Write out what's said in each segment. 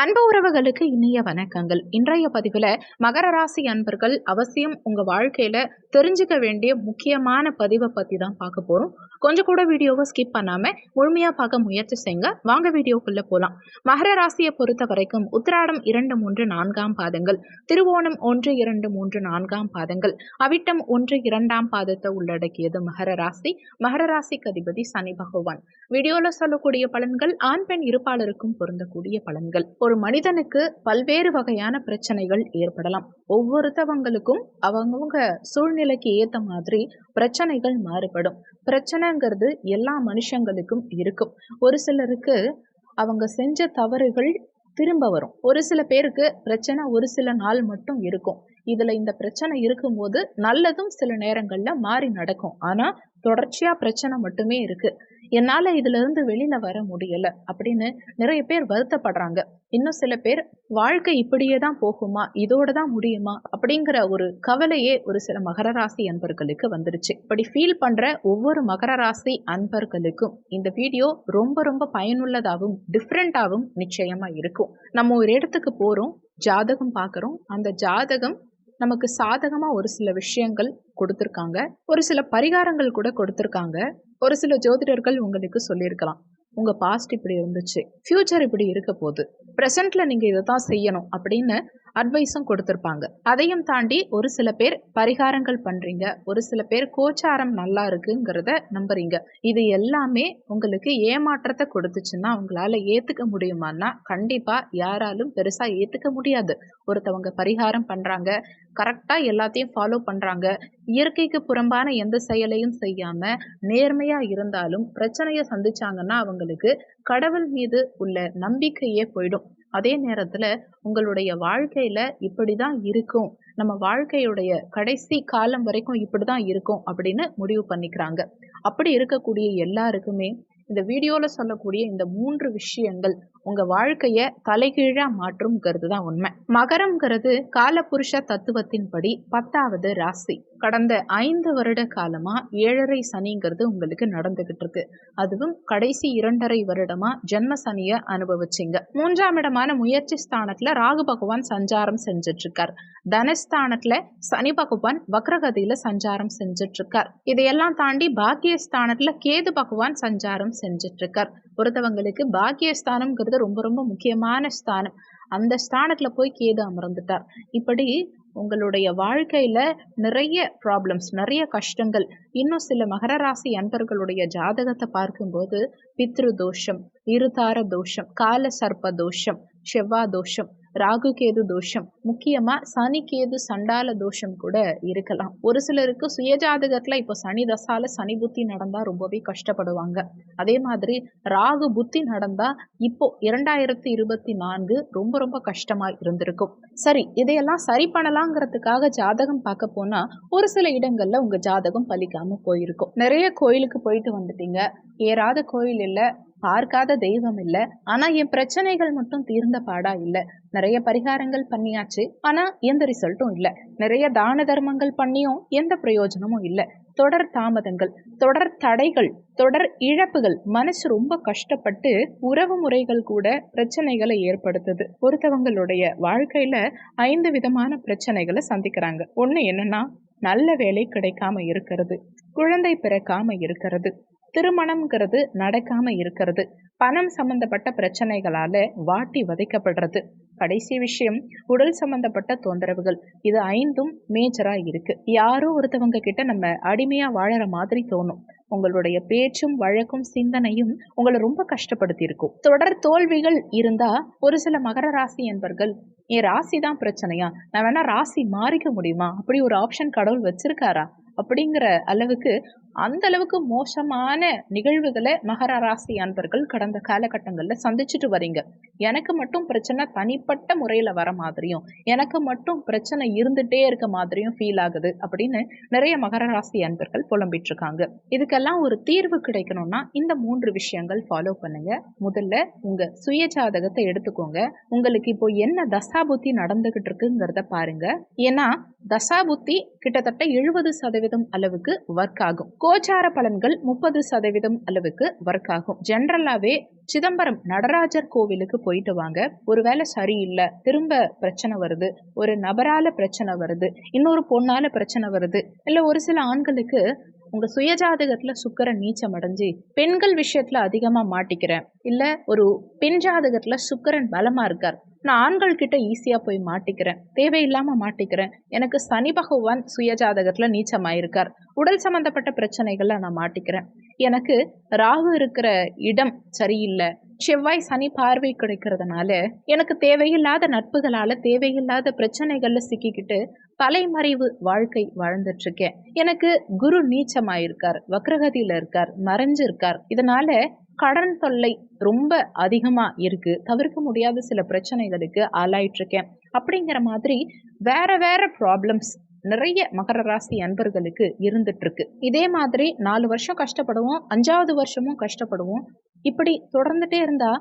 அன்பு உறவுகளுக்கு இனிய வணக்கங்கள். இன்றைய பதிவில் மகர ராசி அன்பர்கள் அவசியம் உங்கள் வாழ்க்கையில் தெரிஞ்சுக்க வேண்டிய முக்கியமான பதிவை பற்றி தான் பார்க்க போகிறோம் கொஞ்சம் கூட வீடியோவை ஸ்கிப் பண்ணாமல் முழுமையாக பார்க்க முயற்சி செய்யுங்க வாங்க வீடியோக்குள்ளே போகலாம் மகர ராசியை பொறுத்த வரைக்கும் உத்திராடம் இரண்டு மூன்று நான்காம் பாதங்கள். திருவோணம் ஒன்று இரண்டு மூன்று நான்காம் பாதங்கள். அவிட்டம் ஒன்று இரண்டாம் பாதத்தை உள்ளடக்கியது மகர ராசி. மகர ராசிக்கு அதிபதி சனி பகவான். வீடியோவில் சொல்லக்கூடிய பலன்கள் ஆண் பெண் இருப்பாளருக்கும் பொருந்தக்கூடிய பலன்கள். ஒரு மனிதனுக்கு பல்வேறு வகையான பிரச்சனைகள் ஏற்படலாம். ஒவ்வொருத்தவங்களுக்கும் அவங்கவுங்க சூழ்நிலைக்கு ஏற்ற மாதிரி பிரச்சனைகள் மாறுபடும். பிரச்சனைங்கிறது எல்லா மனுஷங்களுக்கும் இருக்கும். ஒரு சிலருக்கு அவங்க செஞ்ச தவறுகள் திரும்ப வரும். ஒரு சில பேருக்கு பிரச்சனை ஒரு சில நாள் மட்டும் இருக்கும். இதுல இந்த பிரச்சனை இருக்கும்போது நல்லதும் சில நேரங்கள்ல மாறி நடக்கும். ஆனா தொடர்ச்சியா பிரச்சனை மட்டுமே இருக்கு. என்னால் இதிலிருந்து வெளியில் வர முடியலை அப்படின்னு நிறைய பேர் வருத்தப்படுறாங்க. இன்னும் சில பேர் வாழ்க்கை இப்படியே தான் போகுமா? இதோட தான் முடியுமா? அப்படிங்கிற ஒரு கவலையே ஒரு சில மகர ராசி அன்பர்களுக்கு வந்துருச்சு. இப்படி ஃபீல் பண்ணுற ஒவ்வொரு மகர ராசி அன்பர்களுக்கும் இந்த வீடியோ ரொம்ப ரொம்ப பயனுள்ளதாகவும் டிஃப்ரெண்ட்டாகவும் நிச்சயமாக இருக்கும். நம்ம ஒரு இடத்துக்கு போகிறோம் ஜாதகம் பார்க்குறோம். அந்த ஜாதகம் நமக்கு சாதகமாக ஒரு சில விஷயங்கள் கொடுத்துருக்காங்க. ஒரு சில பரிகாரங்கள் கூட கொடுத்துருக்காங்க. ஒரு சில ஜோதிடர்கள் உங்களுக்கு சொல்லியிருக்கலாம். உங்கள் பாஸ்ட் இப்படி இருந்துச்சு. ஃப்யூச்சர் இப்படி இருக்க போகுது. ப்ரெசண்ட்டில் நீங்கள் இதை தான் செய்யணும் அப்படின்னு அட்வைஸும் கொடுத்துருப்பாங்க. அதையும் தாண்டி ஒரு சில பேர் பரிகாரங்கள் பண்ணுறீங்க ஒரு சில பேர் கோச்சாரம் நல்லா இருக்குங்கிறத நம்புறீங்க. இது எல்லாமே உங்களுக்கு ஏமாற்றத்தை கொடுத்துச்சுன்னா உங்களால் ஏற்றுக்க முடியுமான்னா கண்டிப்பாக யாராலும் பெருசாக ஏற்றுக்க முடியாது. ஒருத்தவங்க பரிகாரம் பண்ணுறாங்க கரெக்டாக எல்லாத்தையும் ஃபாலோ பண்ணுறாங்க இயற்கைக்கு புறம்பான எந்த செயலையும் செய்யாமல் நேர்மையாக இருந்தாலும் பிரச்சனையை சந்திச்சாங்கன்னா அவங்களுக்கு கடவுள் மீது உள்ள நம்பிக்கையே போயிடும். அதே நேரத்தில் உங்களுடைய வாழ்க்கையில் இப்படி தான் இருக்கும். நம்ம வாழ்க்கையுடைய கடைசி காலம் வரைக்கும் இப்படி தான் இருக்கும் அப்படின்னு முடிவு பண்ணிக்கிறாங்க. அப்படி இருக்கக்கூடிய எல்லாருக்குமே இந்த வீடியோவில் சொல்லக்கூடிய இந்த மூன்று விஷயங்கள் உங்கள் வாழ்க்கையை தலைகீழாக மாற்றும்ங்கிறது தான் உண்மை. மகரம்ங்கிறது காலபுருஷ தத்துவத்தின்படி பத்தாவது ராசி. கடந்த ஐந்து வருட காலமாக ஏழரை சனிங்கிறது உங்களுக்கு நடந்துகிட்டு இருக்கு அதுவும் கடைசி இரண்டரை வருடமா ஜென்ம சனியை அனுபவிச்சிங்க. மூன்றாம் இடமான முயற்சி ஸ்தானத்தில் ராகு பகவான் சஞ்சாரம் செஞ்சுட்டு இருக்கார் தனஸ்தானத்துல சனி பகவான் வக்ரகதியில சஞ்சாரம் செஞ்சுட்டு இருக்கார் இதையெல்லாம் தாண்டி பாக்கியஸ்தானத்துல கேது பகவான் சஞ்சாரம் செஞ்சுட்டு இருக்கார் ஒருத்தவங்களுக்கு பாக்கியஸ்தானம்ங்கிறது ரொம்ப ரொம்ப முக்கியமான ஸ்தானம். அந்த ஸ்தானத்தில் போய் கேது அமர்ந்துட்டார். இப்படி உங்களுடைய வாழ்க்கையில் நிறைய ப்ராப்ளம்ஸ் நிறைய கஷ்டங்கள் இன்னும் சில மகர ராசி அன்பர்களுடைய ஜாதகத்தை பார்க்கும்போது பித்ரு தோஷம் இருதார தோஷம் கால சர்ப்ப தோஷம் செவ்வா தோஷம் ராகு கேது தோஷம். முக்கியமாக சனி கேது சண்டால தோஷம் கூட இருக்கலாம். ஒரு சிலருக்கு சுயஜாதகத்தில் இப்போ சனி தசால சனி புத்தி நடந்தால் ரொம்பவே கஷ்டப்படுவாங்க. அதே மாதிரி ராகு புத்தி நடந்தால் இப்போ இரண்டாயிரத்தி இருபத்தி நான்கு ரொம்ப ரொம்ப கஷ்டமாக இருந்திருக்கும். சரி இதையெல்லாம் சரி பண்ணலாங்கிறதுக்காக ஜாதகம் பார்க்க போனால் ஒரு சில இடங்களில் உங்கள் ஜாதகம் பலிக்காமல் போயிருக்கும். நிறைய கோயிலுக்கு போயிட்டு வந்துட்டீங்க. ஏறாத கோயில் இல்லை. பார்க்காத தெய்வம் இல்லை. ஆனால் என் பிரச்சனைகள் மட்டும் தீர்ந்த பாடா இல்லை. நிறைய பரிகாரங்கள் பண்ணியாச்சு. ஆனால் எந்த ரிசல்ட்டும் இல்லை. நிறைய தான தர்மங்கள் பண்ணியும் எந்த பிரயோஜனமும் இல்லை. தொடர் தாமதங்கள் தொடர் தடைகள் தொடர் இழப்புகள். மனசு ரொம்ப கஷ்டப்பட்டு உறவு முறைகள் கூட பிரச்சனைகளை ஏற்படுத்துது. ஒருத்தவங்களுடைய வாழ்க்கையில ஐந்து விதமான பிரச்சனைகளை சந்திக்கிறாங்க. ஒன்று என்னன்னா நல்ல வேலை கிடைக்காம இருக்கிறது. குழந்தை பிறக்காம இருக்கிறது. திருமணம்ங்கிறது நடக்காம இருக்கிறது. பணம் சம்பந்தப்பட்ட பிரச்சனைகளால வாட்டி வதைக்கப்படுறது. கடைசி விஷயம் உடல் சம்பந்தப்பட்ட தொந்தரவுகள். இது ஐந்தும் மேஜரா இருக்கு. யாரோ ஒருத்தவங்க கிட்ட நம்ம அடிமையா வாழற மாதிரி தோணும். உங்களுடைய பேச்சும் வழக்கும் சிந்தனையும் உங்களை ரொம்ப கஷ்டப்படுத்தி இருக்கும் தொடர் தோல்விகள் இருந்தா ஒரு சில மகர ராசி என்பர்கள் என் ராசி தான் பிரச்சனையா? நான் வேணா ராசி மாறிக்க முடியுமா? அப்படி ஒரு ஆப்ஷன் கடவுள் வச்சிருக்காரா? அப்படிங்கிற அளவுக்கு அந்த அளவுக்கு மோசமான நிகழ்வுகளை மகர ராசி அன்பர்கள் கடந்த காலகட்டங்களில் சந்திச்சுட்டு வரீங்க. எனக்கு மட்டும் பிரச்சனை தனிப்பட்ட முறையில் வர மாதிரியும் எனக்கு மட்டும் பிரச்சனை இருந்துகிட்டே இருக்க மாதிரியும் ஃபீல் ஆகுது அப்படின்னு நிறைய மகர ராசி அன்பர்கள் புலம்பிட்டு இருக்காங்க இதுக்கெல்லாம் ஒரு தீர்வு கிடைக்கணும்னா இந்த மூன்று விஷயங்கள் ஃபாலோ பண்ணுங்க. முதல்ல உங்க சுய ஜாதகத்தை எடுத்துக்கோங்க. உங்களுக்கு இப்போ என்ன தசாபுத்தி நடந்துகிட்டு இருக்குங்கிறத பாருங்க. ஏன்னா தசாபுத்தி கிட்டத்தட்ட எழுபது சதவீதம் அளவுக்கு ஒர்க் ஆகும். கோச்சார பலன்கள் முப்பது சதவீதம் அளவுக்கு ஒர்க் ஆகும். ஜென்ரலாகவே சிதம்பரம் நடராஜர் கோவிலுக்கு போயிட்டு வாங்க. ஒருவேளை சரியில்லை திரும்ப பிரச்சனை வருது. ஒரு நபரால் பிரச்சனை வருது. இன்னொரு பொண்ணால் பிரச்சனை வருது. இல்லை ஒரு சில ஆண்களுக்கு உங்கள் சுயஜாதகத்தில் சுக்கரன் நீச்சம் அடைஞ்சு பெண்கள் விஷயத்தில் அதிகமாக மாட்டிக்கிறேன். இல்லை ஒரு பெண் ஜாதகத்தில் சுக்கரன் பலமாக இருக்கார். நான் ஆண்கள் கிட்ட ஈஸியா போய் மாட்டிக்கிறேன். தேவையில்லாம மாட்டிக்கிறேன். எனக்கு சனி பகவான் சுயஜாதகத்துல நீச்சமாயிருக்கார். உடல் சம்பந்தப்பட்ட பிரச்சனைகள்ல நான் மாட்டிக்கிறேன். எனக்கு ராகு இருக்கிற இடம் சரியில்லை. செவ்வாய் சனி பார்வை கிடைக்கிறதுனால எனக்கு தேவையில்லாத நட்புகளால தேவையில்லாத பிரச்சனைகள்ல சிக்கிக்கிட்டு தலைமறைவு வாழ்க்கை வாழ்ந்துட்டு இருக்கேன் எனக்கு குரு நீச்சமாயிருக்கார். வக்ரகதியில இருக்கார். மறைஞ்சு இருக்கார் இதனால கடன் தொல்லை ரொம்ப அதிகமா இருக்கு. தவிர்க்க முடியாத சில பிரச்சனைகளுக்கு ஆளாயிட்டு இருக்கேன் அப்படிங்கிற மாதிரி வேற வேற ப்ராப்ளம்ஸ் நிறைய மகர ராசி அன்பர்களுக்கு இருந்துட்டு இருக்கு இதே மாதிரி நாலு வருஷம் கஷ்டப்படுவோம் அஞ்சாவது வருஷமும் கஷ்டப்படுவோம். இப்படி தொடர்ந்துட்டே இருந்தா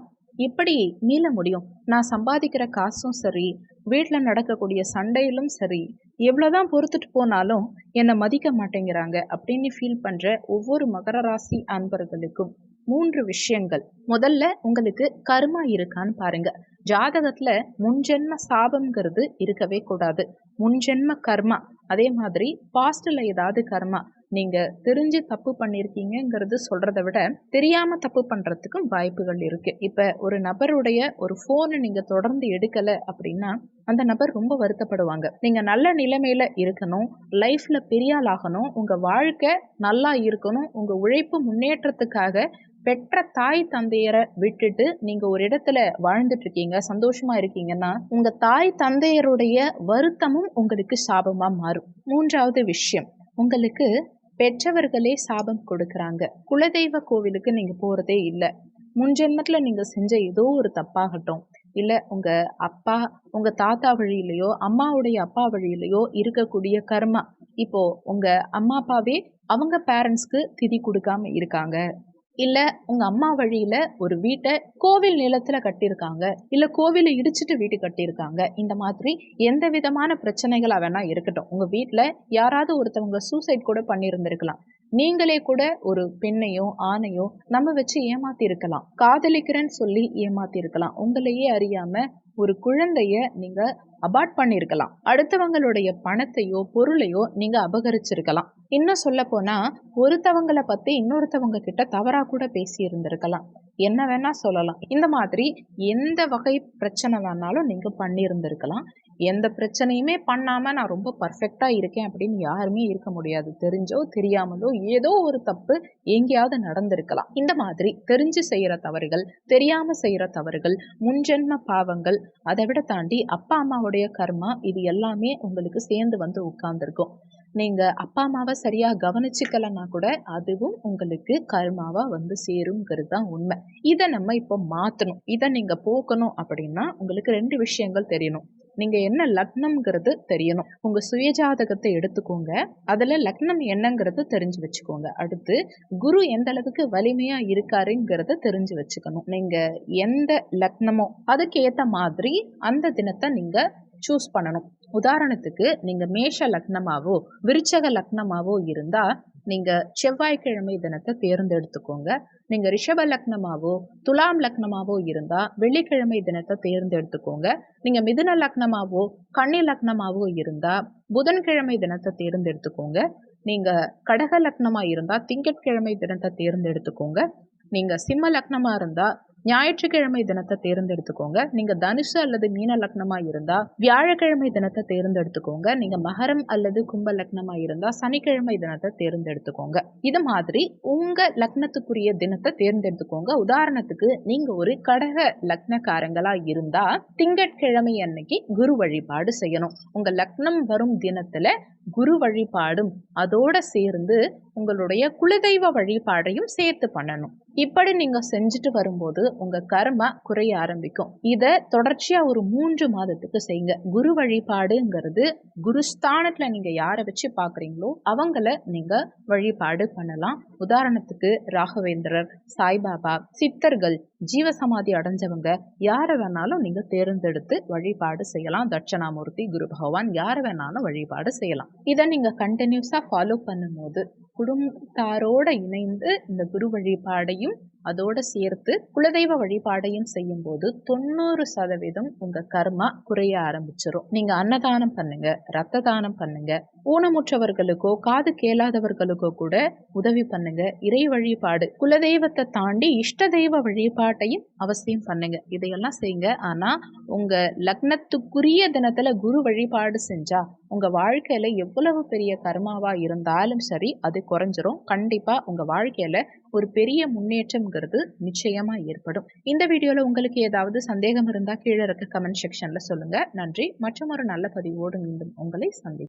எப்படி மீள முடியும்? நான் சம்பாதிக்கிற காசும் சரி வீட்டில் நடக்கக்கூடிய சண்டையிலும் சரி எவ்வளோதான் பொறுத்துட்டு போனாலும் என்னை மதிக்க மாட்டேங்கிறாங்க அப்படின்னு ஃபீல் பண்ணுற ஒவ்வொரு மகர ராசி அன்பர்களுக்கும். மூன்று விஷயங்கள். முதல்ல உங்களுக்கு கர்மா இருக்கான்னு பாருங்க. ஜாதகத்துல முன்ஜென்ம சாபம்ங்கிறது இருக்கவே கூடாது. முன்ஜென்ம கர்மா அதே மாதிரி பாஸ்டில் ஏதாவது கர்மா நீங்க தெரிஞ்சு தப்பு பண்ணியிருக்கீங்கிறது சொல்றதை விட தெரியாம தப்பு பண்றதுக்கும் வாய்ப்புகள் இருக்கு. இப்ப ஒரு நபருடைய ஒரு போனை நீங்க தொடர்ந்து எடுக்கல அப்படின்னா அந்த நபர் ரொம்ப வருத்தப்படுவாங்க. நீங்க நல்ல நிலைமையில இருக்கணும் லைஃப்ல பெரியால் ஆகணும் உங்க வாழ்க்கை நல்லா இருக்கணும் உங்க உழைப்பு முன்னேற்றத்துக்காக பெற்ற தாய் தந்தையரை விட்டுட்டு நீங்க ஒரு இடத்துல வாழ்ந்துட்டு இருக்கீங்க சந்தோஷமா இருக்கீங்கன்னா உங்க தாய் தந்தையருடைய வருத்தமும் உங்களுக்கு சாபமா மாறும். மூன்றாவது விஷயம் உங்களுக்கு பெற்றவர்களே சாபம் கொடுக்கறாங்க. குலதெய்வ கோவிலுக்கு நீங்க போறதே இல்லை. முன்ஜென்மத்தில் நீங்கள் செஞ்ச ஏதோ ஒரு தப்பாகட்டும் இல்லை உங்கள் அப்பா உங்கள் தாத்தா வழியிலையோ அம்மாவுடைய அப்பா வழியிலையோ இருக்கக்கூடிய கர்மா இப்போ உங்கள் அம்மா அப்பாவே அவங்க பேரண்ட்ஸ்க்கு திதி கொடுக்காம இருக்காங்க. இல்லை உங்கள் அம்மா வழியில் ஒரு வீட்டை கோவில் நிலத்தில் கட்டியிருக்காங்க. இல்லை கோவிலை இடிச்சிட்டு வீட்டு கட்டியிருக்காங்க. இந்த மாதிரி எந்த விதமான பிரச்சனைகளாக வேணால் இருக்கட்டும். உங்கள் வீட்டில் யாராவது ஒருத்தவங்க சூசைட் கூட பண்ணியிருந்திருக்கலாம். நீங்களே கூட ஒரு பெண்ணையோ ஆணையோ நம்ம வச்சு ஏமாத்தி இருக்கலாம் காதலிக்கிறேன்னு சொல்லி ஏமாத்தி இருக்கலாம் உங்களையே அறியாம ஒரு குழந்தைய நீங்க அபார்ட் பண்ணியிருக்கலாம். அடுத்தவங்களுடைய பணத்தையோ பொருளையோ நீங்கள் அபகரிச்சிருக்கலாம். இன்னும் சொல்ல போனால் ஒருத்தவங்களை பற்றி இன்னொருத்தவங்க கிட்ட தவறாக கூட பேசி இருந்திருக்கலாம் என்ன வேணா சொல்லலாம். இந்த மாதிரி எந்த வகை பிரச்சனை வேணாலும் நீங்கள் பண்ணியிருந்திருக்கலாம். எந்த பிரச்சனையுமே பண்ணாமல் நான் ரொம்ப பர்ஃபெக்டாக இருக்கேன் அப்படின்னு யாருமே இருக்க முடியாது. தெரிஞ்சோ தெரியாமலோ ஏதோ ஒரு தப்பு எங்கேயாவது நடந்திருக்கலாம். இந்த மாதிரி தெரிஞ்சு செய்கிற தவறுகள் தெரியாமல் செய்கிற தவறுகள் முன்ஜென்ம பாவங்கள் அதை விட தாண்டி அப்பா அம்மாவுடைய கர்மா இது எல்லாமே உங்களுக்கு சேர்ந்து வந்து உட்கார்ந்துருக்கும். நீங்க அப்பா அம்மாவை சரியா கவனிச்சுக்கலன்னா கூட அதுவும் உங்களுக்கு கர்மாவா வந்து சேருங்கிறது தான் உண்மை. இதை நம்ம இப்போ மாத்தணும். இதை நீங்க போக்கணும் அப்படின்னா உங்களுக்கு ரெண்டு விஷயங்கள் தெரியணும். நீங்க என்ன லக்னம்ங்கிறது தெரியணும். உங்க சுயஜாதகத்தை எடுத்துக்கோங்க. அதுல லக்னம் என்னங்கிறது தெரிஞ்சு வச்சுக்கோங்க. அடுத்து குரு எந்த அளவுக்கு வலிமையா இருக்காருங்கிறத தெரிஞ்சு வச்சுக்கணும். நீங்க எந்த லக்னமோ அதுக்கு ஏத்த மாதிரி அந்த தினத்தை நீங்க சூஸ் பண்ணணும். உதாரணத்துக்கு நீங்க மேஷ லக்னமாவோ விருச்சக லக்னமாவோ இருந்தா நீங்க செவ்வாய்க்கிழமை தினத்தை தேர்ந்தெடுத்துக்கோங்க. நீங்க ரிஷப லக்னமாவோ துலாம் லக்னமாவோ இருந்தா வெள்ளிக்கிழமை தினத்தை தேர்ந்தெடுத்துக்கோங்க. நீங்க மிதுன லக்னமாவோ கன்னி லக்னமாவோ இருந்தா புதன்கிழமை தினத்தை தேர்ந்தெடுத்துக்கோங்க. நீங்க கடக லக்னமா இருந்தா திங்கட்கிழமை தினத்தை தேர்ந்தெடுத்துக்கோங்க. நீங்க சிம்ம லக்னமா இருந்தா ஞாயிற்றுக்கிழமை தினத்தை தேர்ந்தெடுத்துக்கோங்க. நீங்க தனுசு அல்லது மீன லக்னமா இருந்தா வியாழக்கிழமை தினத்தை தேர்ந்தெடுத்துக்கோங்க. நீங்க மகரம் அல்லது கும்ப லக்னமா இருந்தா சனிக்கிழமை தினத்தை தேர்ந்தெடுத்துக்கோங்க. இது மாதிரி உங்க லக்னத்துக்குரிய தினத்தை தேர்ந்தெடுத்துக்கோங்க. உதாரணத்துக்கு நீங்க ஒரு கடக லக்னக்காரங்களா இருந்தா திங்கட்கிழமை அன்னைக்கு குரு வழிபாடு செய்யணும். உங்க லக்னம் வரும் தினத்துல குரு வழிபாடும் அதோட சேர்ந்து உங்களுடைய குலதெய்வ வழிபாடையும் சேர்த்து பண்ணணும். இப்படி நீங்கள் செஞ்சுட்டு வரும்போது உங்கள் கர்மா குறைய ஆரம்பிக்கும். இதை தொடர்ச்சியாக ஒரு மூன்று மாதத்துக்கு செய்யுங்க குரு வழிபாடுங்கிறது குருஸ்தானத்தில் நீங்கள் யாரை வச்சு பார்க்குறீங்களோ அவங்கள நீங்கள் வழிபாடு பண்ணலாம். உதாரணத்துக்கு ராகவேந்திரர் சாய்பாபா சித்தர்கள் ஜீவசமாதி அடைஞ்சவங்க யாரை வேணாலும் நீங்க தேர்ந்தெடுத்து வழிபாடு செய்யலாம். தட்சணாமூர்த்தி குரு பகவான் யாரை வேணாலும் வழிபாடு செய்யலாம். இதை நீங்க கண்டினியூஸா ஃபாலோ பண்ணும்போது குடும்பத்தாரோட இணைந்து இந்த குரு வழிபாடையும் அதோட சேர்த்து குலதெய்வ வழிபாடையும் செய்யும் போது தொண்ணூறு சதவீதம் உங்க கர்மா குறைய ஆரம்பிச்சிடும் நீங்க அன்னதானம் பண்ணுங்க ரத்த தானம் பண்ணுங்க ஊனமுற்றவர்களுக்கோ காது கேளாதவர்களுக்கோ கூட உதவி பண்ணுங்க. இறை வழிபாடு குலதெய்வத்தை தாண்டி இஷ்ட தெய்வ வழிபாட்டையும் அவசியம் பண்ணுங்க. இதையெல்லாம் செய்யுங்க. ஆனா உங்க லக்னத்துக்குரிய தினத்துல குரு வழிபாடு செஞ்சா உங்க வாழ்க்கையில எவ்வளவு பெரிய கர்மாவா இருந்தாலும் சரி அது குறைஞ்சிரும். கண்டிப்பா உங்க வாழ்க்கையில ஒரு பெரிய முன்னேற்றம்ங்கிறது நிச்சயமா ஏற்படும். இந்த வீடியோல உங்களுக்கு ஏதாவது சந்தேகம் இருந்தா கீழே இருக்க கமெண்ட் செக்ஷன்ல சொல்லுங்க. நன்றி. மற்றும் ஒரு நல்ல பதிவோடு மீண்டும் உங்களை சந்தி